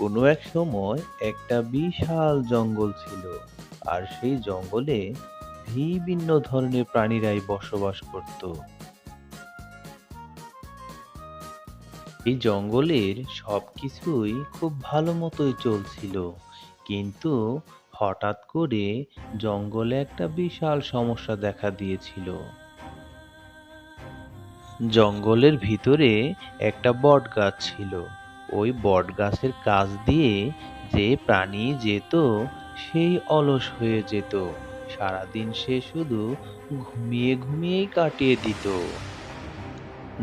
কোনো এক সময় একটা বিশাল জঙ্গল ছিল, আর সেই জঙ্গলে বিভিন্ন ধরনের প্রাণীরাই বসবাস করত। এই জঙ্গলের সবকিছুই খুব ভালো মতোই চলছিল, কিন্তু হঠাৎ করে জঙ্গলে একটা বিশাল সমস্যা দেখা দিয়েছিল। জঙ্গলের ভিতরে একটা বট গাছ ছিল ওই বট গাছের কাছ দিয়ে যে প্রাণী যেত, সেই অলস হয়ে যেত। সারাদিন সে শুধু ঘুমিয়ে ঘুমিয়েই কাটিয়ে দিত।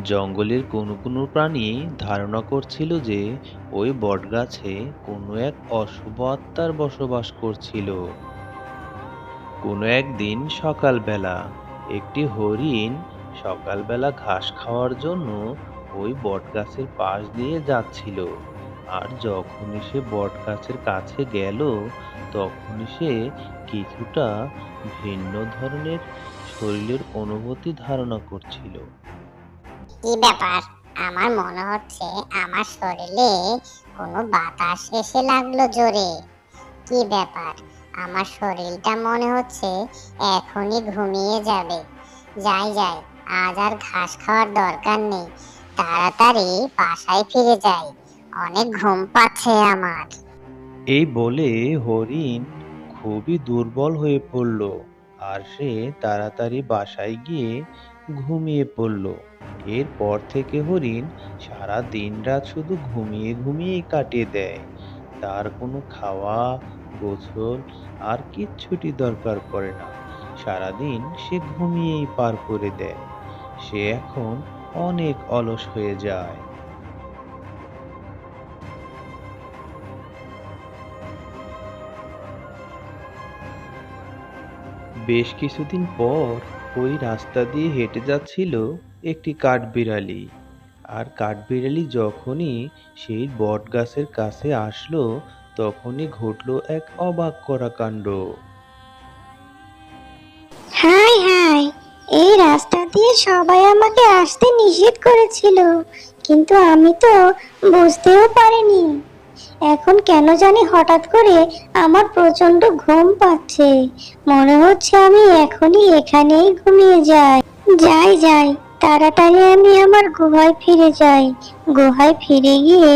জঙ্গলের কোনো কোনো প্রাণী ধারণা করছিল যে ওই বটগাছে কোনো এক অশুভ আত্মার বসবাস করছিল। কোনো একদিন সকালবেলা একটি হরিণ সকালবেলা ঘাস খাওয়ার জন্য ওই বটগাছের পাশ দিয়ে যাচ্ছিল। আর যখনই সে বটগাছের কাছে গেল তখনই সে কিছুটা ভিন্ন ধরনের শরীরের অনুভূতি ধারণা করছিল। কি ব্যাপার? আমার মনে হচ্ছে আমার শরীরে কোনো বাতাস এসে লাগল জোরে। কি ব্যাপার? আমার শরীরটা মনে হচ্ছে এখনই ঘুমিয়ে যাবে। যাই যাই, আজ আর ঘাস খাওয়ার দরকার নেই। তাড়াতাড়ি বাসায় ফিরে যাই। অনেক ঘুম পাচ্ছে আমার। এই বলে হরিণ খুবই দুর্বল হয়ে পড়ল আর সে তাড়াতাড়ি বাসায় গিয়ে ঘুমিয়ে পড়ল। এরপর থেকে হরিণ সারা দিন রাত শুধু ঘুমিয়ে ঘুমিয়েই কাটিয়ে দেয়। তার কোনো খাওয়া, গোসল আর কিচ্ছুটি দরকার পড়ে না। সারাদিন সে ঘুমিয়েই পার করে দেয়। সে এখন অনেক অলস হয়ে যায়। বেশ কিছুদিন পর ওই রাস্তা দিয়ে হেঁটে যাচ্ছিল একটি কাঠবিড়ালি। আর কাঠবিড়ালি যখনই সেই বট গাছের কাছে আসলো, তখনই ঘটলো এক অবাক করা কাণ্ড দিয়ে সবাই আমাকে আসতে নিষেধ করেছিল, কিন্তু আমি তো বুঝতেও পারিনি। এখন কেন জানি হঠাৎ করে আমার প্রচণ্ড ঘুম পাচ্ছে। মনে হচ্ছে আমি এখনই এখানেই ঘুমিয়ে যাই। যাই যাই, তাড়াতাড়ি আমি আমার গুহায় ফিরে যাই। গুহায় ফিরে গিয়ে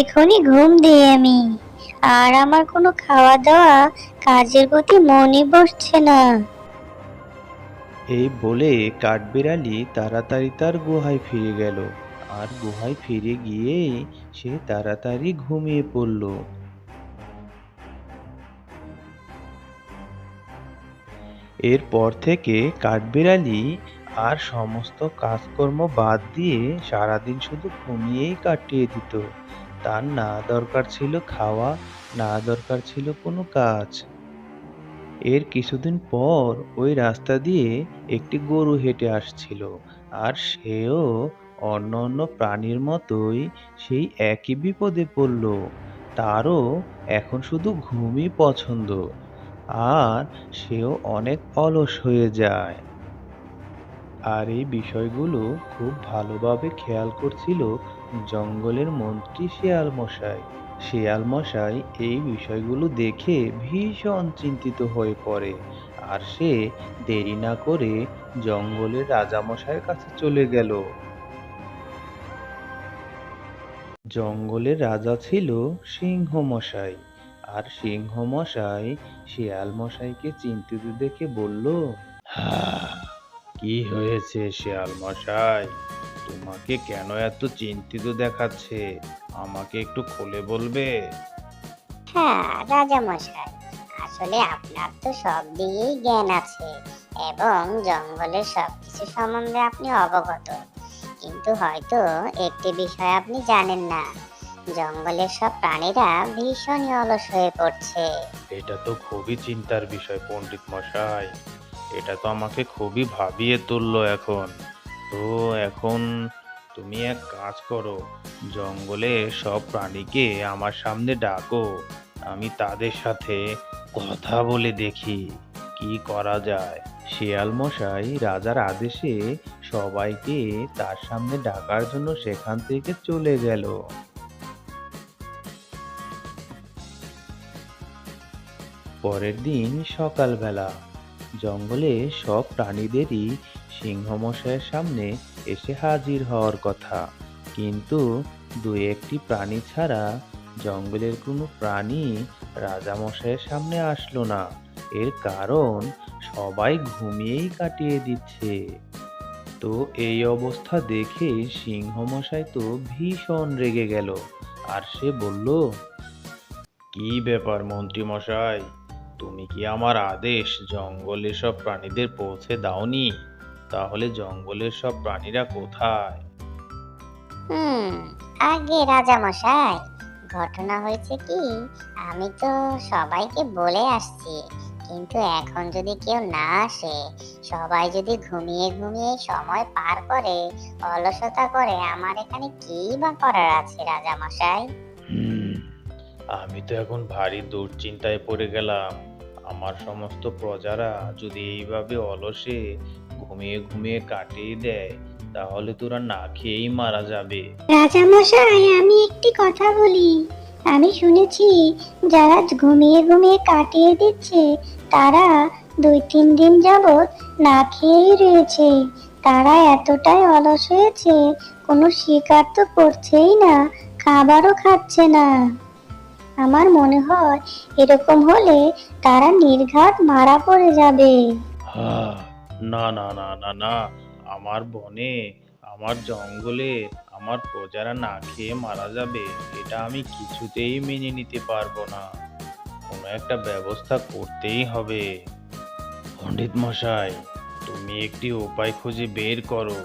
এখনই ঘুম দিই আমি। আর আমার কোনো খাওয়া দাওয়া কাজের প্রতি মনই বসছে না। এই বলে কাঠবিড়ালি তাড়াতাড়ি তার গুহায় ফিরে গেল। আর গুহায় ফিরে গিয়ে সে তাড়াতাড়ি ঘুমিয়ে পড়ল। এরপর থেকে কাঠবিড়ালি আর সমস্ত কাজকর্ম বাদ দিয়ে সারাদিন শুধু ঘুমিয়েই কাটিয়ে দিত। তার না দরকার ছিল খাওয়া, না দরকার ছিল কোনো কাজ। এর কিছুদিন পর ওই রাস্তা দিয়ে একটি গরু হেঁটে আসছিল আর সেও অন্য অন্য প্রাণীর মতোই সেই একই বিপদে পড়ল। তারও এখন শুধু ঘুমই পছন্দ আর সেও অনেক অলস হয়ে যায়। আর এই বিষয়গুলো খুব ভালোভাবে খেয়াল করছিল জঙ্গলের মন্ত্রী শিয়াল মশাই। শিয়াল মশাই এই বিষয়গুলো দেখে ভীষণ চিন্তিত হয়ে পড়ে, আর সে দেরি না করে জঙ্গলের রাজামশাইয়ের কাছে চলে গেল। জঙ্গলের রাজা ছিল সিংহ মশাই, আর সিংহ মশাই শিয়াল মশাইকে চিন্তিত দেখে বলল কি হয়েছে শিয়াল মশাই? তোমাকে কেন এত চিন্তিত দেখাচ্ছে? আমাকে একটু খুলে বলবে? হ্যাঁ রাজা মশাই আসলে আপনার তো সব দিকেই জ্ঞান আছে এবং জঙ্গলের সবকিছু সম্বন্ধে আপনি অবগত। কিন্তু হয়তো একটি বিষয় আপনি জানেন না জঙ্গলের সব প্রাণীরা ভীষণই অলস হয়ে পড়ছে। এটা তো খুবই চিন্তার বিষয় পণ্ডিত মশাই। এটা তো আমাকে খুবই ভাবিয়ে তুললো এখন। তো এখন তুমি এক কাজ করো, জঙ্গলে সব প্রাণীকে আমার সামনে ডাকো, আমি তাদের সাথে কথা বলে দেখি, কি করা যায়। শিয়াল মশাই রাজার আদেশে সবাইকে তার সামনে ডাকার জন্য সেখান থেকে চলে গেল। পরের দিন সকালবেলা জঙ্গলে সব প্রাণীদেরই সিংহমশাইয়ের সামনে এসে হাজির হওয়ার কথা। কিন্তু দু একটি প্রাণী ছাড়া জঙ্গলের কোনো প্রাণী রাজামশাইয়ের সামনে আসলো না। এর কারণ সবাই ঘুমিয়েই কাটিয়ে দিচ্ছে। তো এই অবস্থা দেখে সিংহমশাই তো ভীষণ রেগে গেল আর সে বলল, কি ব্যাপার মন্ত্রী মশাই তুমি কি আমার আদেশ জঙ্গলে সব প্রাণীদের পৌঁছে দাওনি? তাহলে জঙ্গলের সব প্রাণীরা কোথায়? হুম আগে রাজা মশাই ঘটনা হয়েছে কি আমি তো সবাইকে বলে আসছি কিন্তু এখন যদি কেউ না আসে সবাই যদি ঘুমিয়ে ঘুমিয়ে সময় পার করে অলসতা করে আমার এখানে কি বা করার আছে রাজা মশাই? আমি তো এখন ভারী দুশ্চিন্তায় পড়ে গেলাম। আমার সমস্ত প্রজারা যদি এইভাবে অলসে ঘুমিয়ে ঘুমিয়ে কাটিয়ে দেয়। তাহলে তোরা না খেয়েই মারা যাবে। রাজামশাই আমি একটি কথা বলি। আমি শুনেছি যারা ঘুমিয়ে ঘুমিয়ে কাটিয়ে দিচ্ছে তারা দুই তিন দিন যাবৎ না খেয়েই রয়েছে। তারা এতটাই অলস হয়েছে কোনো শিকার তো করছেই না খাবারও খাচ্ছে না। আমার মনে হয় এরকম হলে তারা নির্ঘাত মারা পড়ে যাবে। হ্যাঁ না না না না না। আমার বনে, আমার জঙ্গলে, আমার প্রজারা না খেয়ে মারা যাবে, এটা আমি কিছুতেই মেনে নিতে পারব না। কোনো একটা ব্যবস্থা করতেই হবে। পণ্ডিত মশাই, তুমি একটি উপায় খুঁজে বের করো,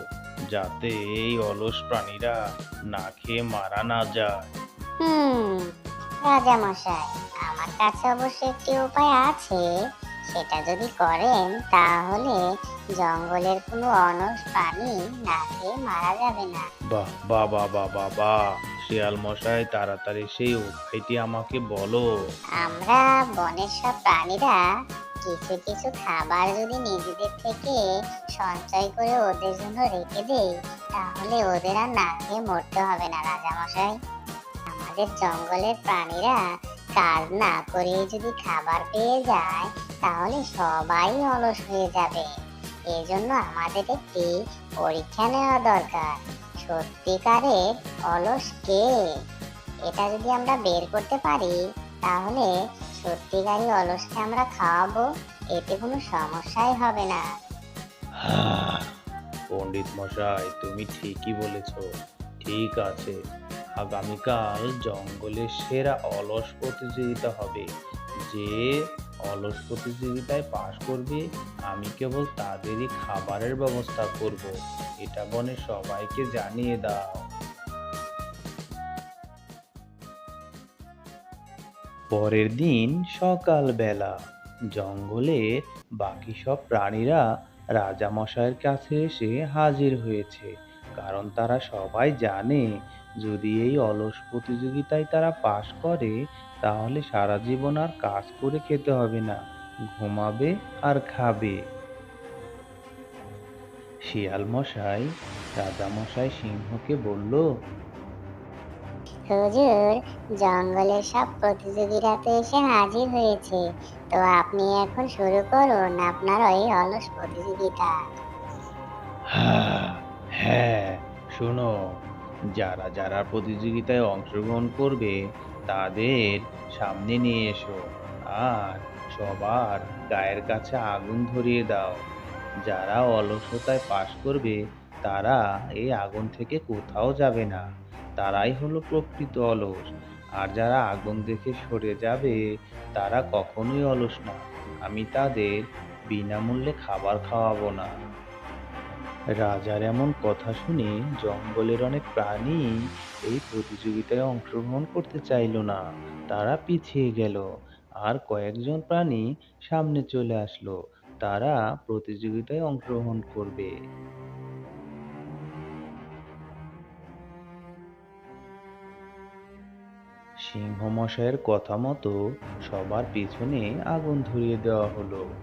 যাতে এই অলস প্রাণীরা না খেয়ে মারা না যায়। হুম, রাজা মশাই, আমার কাছে অবশ্য একটি উপায় আছে। সেটা যদি করেন তাহলে জঙ্গলের কোনো অনস প্রাণী না খেয়ে মারা যাবে না। বাহ বাহ বাহ বাহ বাহ বাহ। শিয়াল মশাই তাড়াতাড়ি সেই উপায়টি আমাকে বলো। আমরা বনের সব প্রাণীরা কিছু কিছু খাবার যদি নিজেদের থেকে সঞ্চয় করে ওদের জন্য রেখে দেই তাহলে ওদের আর না খেয়ে মরতে হবে না রাজামশাই আমাদের জঙ্গলের প্রাণীরা কাজ না করে যদি খাবার পেয়ে যায় তাহলে সবাই অলস হয়ে যাবে। এজন্য আমাদের একটি পরীক্ষা নেওয়া দরকার। সত্যিকারের অলস কে? এটা যদি আমরা বের করতে পারি, তাহলে সত্যিকারই অলসকে আমরা খাওয়াবো। এতে কোনো সমস্যাই হবে না। পণ্ডিত মশাই, তুমি ঠিকই বলেছ। ঠিক আছে। আগামীকাল জঙ্গলের সেরা অলস প্রতিযোগিতা হবে। যে অলস প্রতিযোগিতায় পাশ করবে, আমি কেবল তাদেরই খাবারের ব্যবস্থা করব। এটা বনে সবাইকে জানিয়ে দাও। পরের দিন সকালবেলা জঙ্গলের বাকি সব প্রাণীরা রাজামশাইয়ের কাছে এসে হাজির হয়েছে, কারণ তারা সবাই জানে, যদি এই অলস প্রতিযোগিতায় তারা পাশ করে তাহলে সারা জীবন আর কাজ করে খেতে হবে না। ঘুমাবে আর খাবে। শিয়াল মশাই রাজামশাই সিংহকে বলল হুজুর জঙ্গলের সব প্রতিযোগীরা তো এসে হাজির হয়েছে। তো আপনি এখন শুরু করুন আপনার ওই অলস প্রতিযোগিতা। হ্যাঁ হ্যাঁ শোনো। যারা যারা প্রতিযোগিতায় অংশগ্রহণ করবে তাদের সামনে নিয়ে এসো আর সবার গায়ের কাছে আগুন ধরিয়ে দাও। যারা অলসতায় পাশ করবে, তারা এই আগুন থেকে কোথাও যাবে না। তারাই হলো প্রকৃত অলস। আর যারা আগুন দেখে সরে যাবে, তারা কখনোই অলস না আমি তাদের বিনামূল্যে খাবার খাওয়াবো না। রাজার এমন কথা শুনে জঙ্গলের অনেক প্রাণী এই প্রতিযোগিতায় অংশগ্রহণ করতে চাইলো না। তারা পিছিয়ে গেল। আর কয়েকজন প্রাণী সামনে চলে আসলো। তারা প্রতিযোগিতায় অংশগ্রহণ করবে। সিংহ মশাইয়ের কথা মতো সবার পিছনে আগুন ধরিয়ে দেওয়া হলো।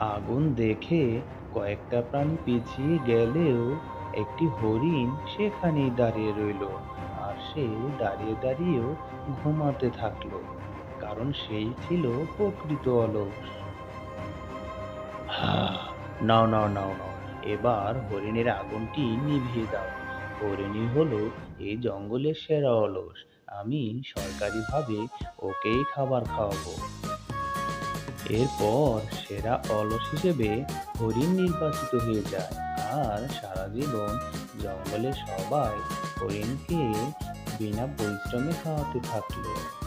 আগুন দেখে কয়েকটা প্রাণী পিছিয়ে গেলেও একটি হরিণ সেখানেই দাঁড়িয়ে রইল আর সে দাঁড়িয়ে দাঁড়িয়েও ঘুমাতে থাকল, কারণ সেই ছিল প্রকৃত অলস। নাও নাও নাও নাও, এবার হরিণের আগুনটি নিভিয়ে দাও। হরিণী হলো এই জঙ্গলের সেরা অলস। আমি সরকারিভাবে ওকেই খাবার খাওয়াবো। এরপর সেরা অলস হিসেবে হরিণ নির্বাচিত হয়ে যায়। আর সারা জীবন জঙ্গলে সবাই হরিণকে বিনা পরিশ্রমে খাওয়াতে থাকল।